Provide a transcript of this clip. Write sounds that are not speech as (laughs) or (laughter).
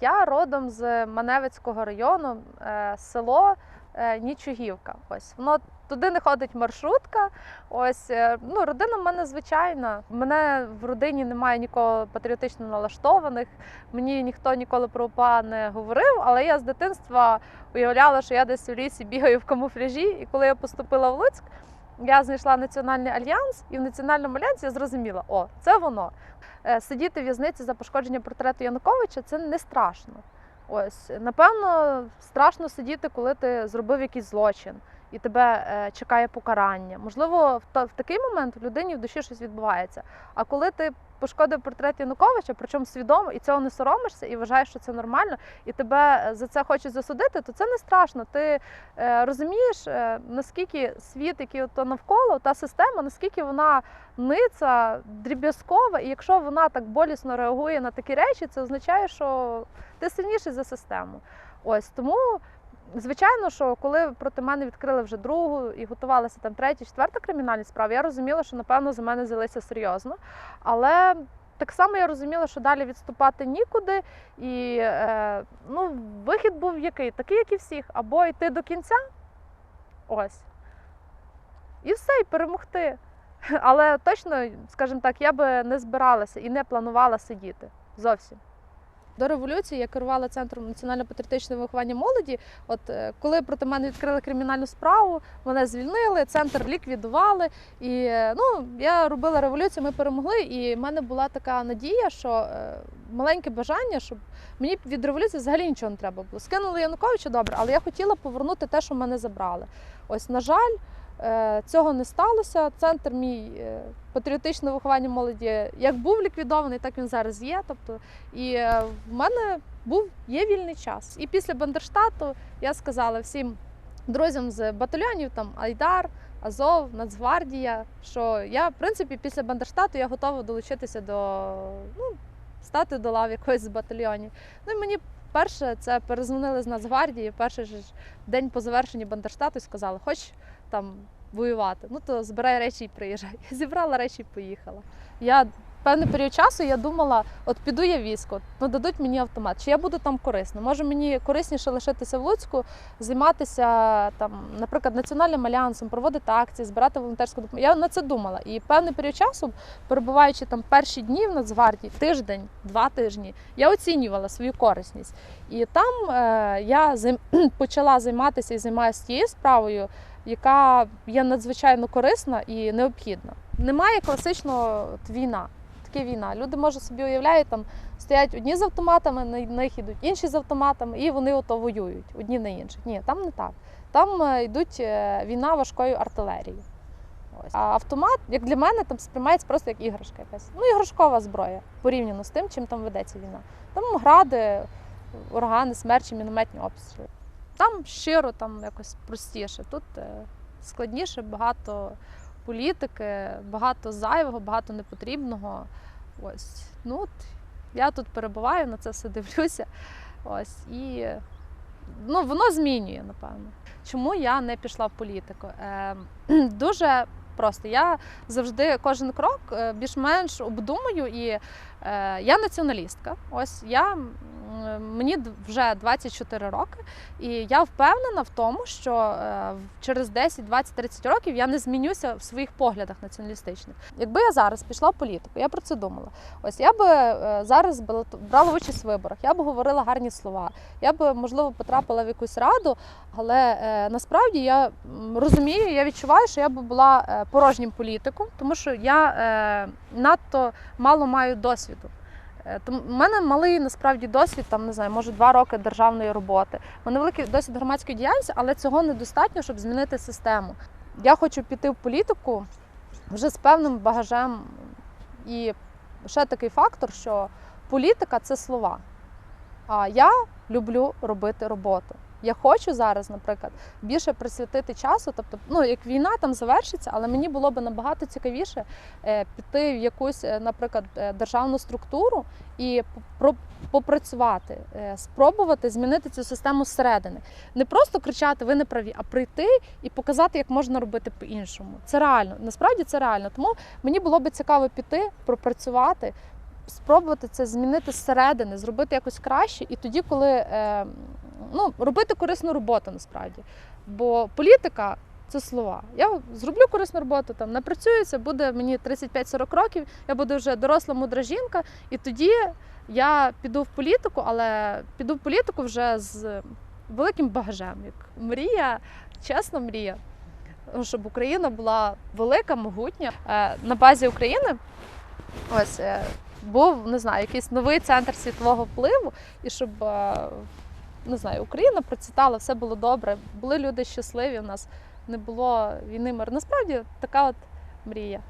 Я родом з Маневицького району, е, село е, Нічугівка. Ось воно туди не ходить маршрутка. Ось е, ну, родина в мене звичайна. В мене в родині немає нікого патріотично налаштованих. Мені ніхто ніколи про УПА не говорив, але я з дитинства уявляла, що я десь у лісі бігаю в камуфляжі. І коли я поступила в Луцьк, я знайшла національний альянс, і в національному альянсі я зрозуміла, о, це воно. Е, Сидіти в в'язниці за пошкодження портрету Януковича це не страшно. Ось напевно страшно сидіти, коли ти зробив якийсь злочин і тебе е, чекає покарання. Можливо, в, та, в такий момент в людині в душі щось відбувається. А коли ти пошкодив портрет Януковича, причому свідомо і цього не соромишся, і вважаєш, що це нормально, і тебе е, за це хочуть засудити, то це не страшно. Ти е, розумієш, наскільки світ, який ото навколо, та система, наскільки вона ниця, дріб'язкова, і якщо вона так болісно реагує на такі речі, це означає, що ти сильніший за систему. Ось тому. Звичайно, що коли проти мене відкрили вже другу і готувалася там третя, четверта кримінальні справи, я розуміла, що напевно за мене взялися серйозно. Але так само я розуміла, що далі відступати нікуди. І е, ну, вихід був який? Такий, як і всіх, або йти до кінця. Ось. І все, і перемогти. Але точно, скажімо так, я би не збиралася і не планувала сидіти зовсім. До революції я керувала центром національно-патріотичного виховання молоді. От е, коли проти мене відкрили кримінальну справу, мене звільнили, центр ліквідували. І е, ну, я робила революцію, ми перемогли. І в мене була така надія, що е, маленьке бажання, щоб мені від революції взагалі нічого не треба було. Скинули Януковича добре, але я хотіла повернути те, що мене забрали. Ось, на жаль, цього не сталося. Центр мій е, патріотичне виховання молоді як був ліквідований, так він зараз є. Тобто, і е, в мене був є вільний час. І після Бандерштату я сказала всім друзям з батальйонів, там Айдар, Азов, Нацгвардія, що я, в принципі, після Бандерштату я готова долучитися до ну, стати до лав якоїсь з батальйонів. Ну і мені перше це перезвонили з Нацгвардії, перший же день по завершенні Бандерштату і сказали, хоч там воювати. Ну то збирай речі і приїжджай. (laughs) Зібрала речі і поїхала. Я певний період часу я думала, от піду я військо, ну дадуть мені автомат, чи я буду там корисна. Може мені корисніше лишитися в Луцьку, займатися там, наприклад, національним альянсом, проводити акції, збирати волонтерську допомогу. Я на це думала. І певний період часу, перебуваючи там перші дні в Нацгвардії, тиждень, два тижні, я оцінювала свою корисність. І там е, я займ... (clears throat) почала займатися і займаюся тією справою, яка є надзвичайно корисна і необхідна. Немає класичного війна. Таке війна. Люди може собі уявляють, там стоять одні з автоматами, на них йдуть інші з автоматами, і вони ото воюють одні на інших. Ні, там не так. Там е, йдуть е, війна важкою артилерією. Ось. А автомат, як для мене, там сприймається просто як іграшка якась. Ну, іграшкова зброя порівняно з тим, чим там ведеться війна. Там гради, урагани, смерчі, мінометні обстріли. Там щиро, там якось простіше. Тут е, складніше, багато політики, багато зайвого, багато непотрібного. Ось. Ну, от, я тут перебуваю, на це все дивлюся. Ось. І ну, воно змінює, напевно. Чому я не пішла в політику? Е, (clears throat) дуже просто. Я завжди кожен крок е, більш-менш обдумую і е, я націоналістка. Ось я мені вже 24 роки, і я впевнена в тому, що е, через 10, 20, 30 років я не змінюся в своїх поглядах націоналістичних. Якби я зараз пішла в політику, я про це думала. Ось я би е, зараз брала участь в виборах, я б говорила гарні слова, я б можливо потрапила в якусь раду, але е, насправді я розумію, я відчуваю, що я б була порожнім політиком, тому що я надто мало маю досвіду. Е, в мене малий насправді досвід, там не знаю, може два роки державної роботи. У мене великий досвід громадської діяльності, але цього недостатньо, щоб змінити систему. Я хочу піти в політику вже з певним багажем. І ще такий фактор, що політика це слова. А я люблю робити роботу. Я хочу зараз, наприклад, більше присвятити часу. Тобто, ну як війна там завершиться, але мені було б набагато цікавіше е, піти в якусь, е, наприклад, е, державну структуру і попрацювати, спробувати змінити цю систему зсередини. Не просто кричати Ви не праві, а прийти і показати, як можна робити по-іншому. Це реально. Насправді це реально. Тому мені було би цікаво піти, пропрацювати. спробувати це змінити зсередини, зробити якось краще, і тоді, коли е, ну, робити корисну роботу насправді. Бо політика це слова. Я зроблю корисну роботу, там напрацююся, буде мені 35-40 років, я буду вже доросла мудра жінка, і тоді я піду в політику, але піду в політику вже з великим багажем. Як мрія, чесна мрія, щоб Україна була велика, могутня. Е, На базі України ось е, був не знаю, якийсь новий центр світового впливу, і щоб е, не знаю, Україна процвітала, все було добре, були люди щасливі. У нас не було війни мир. Насправді така от мрія.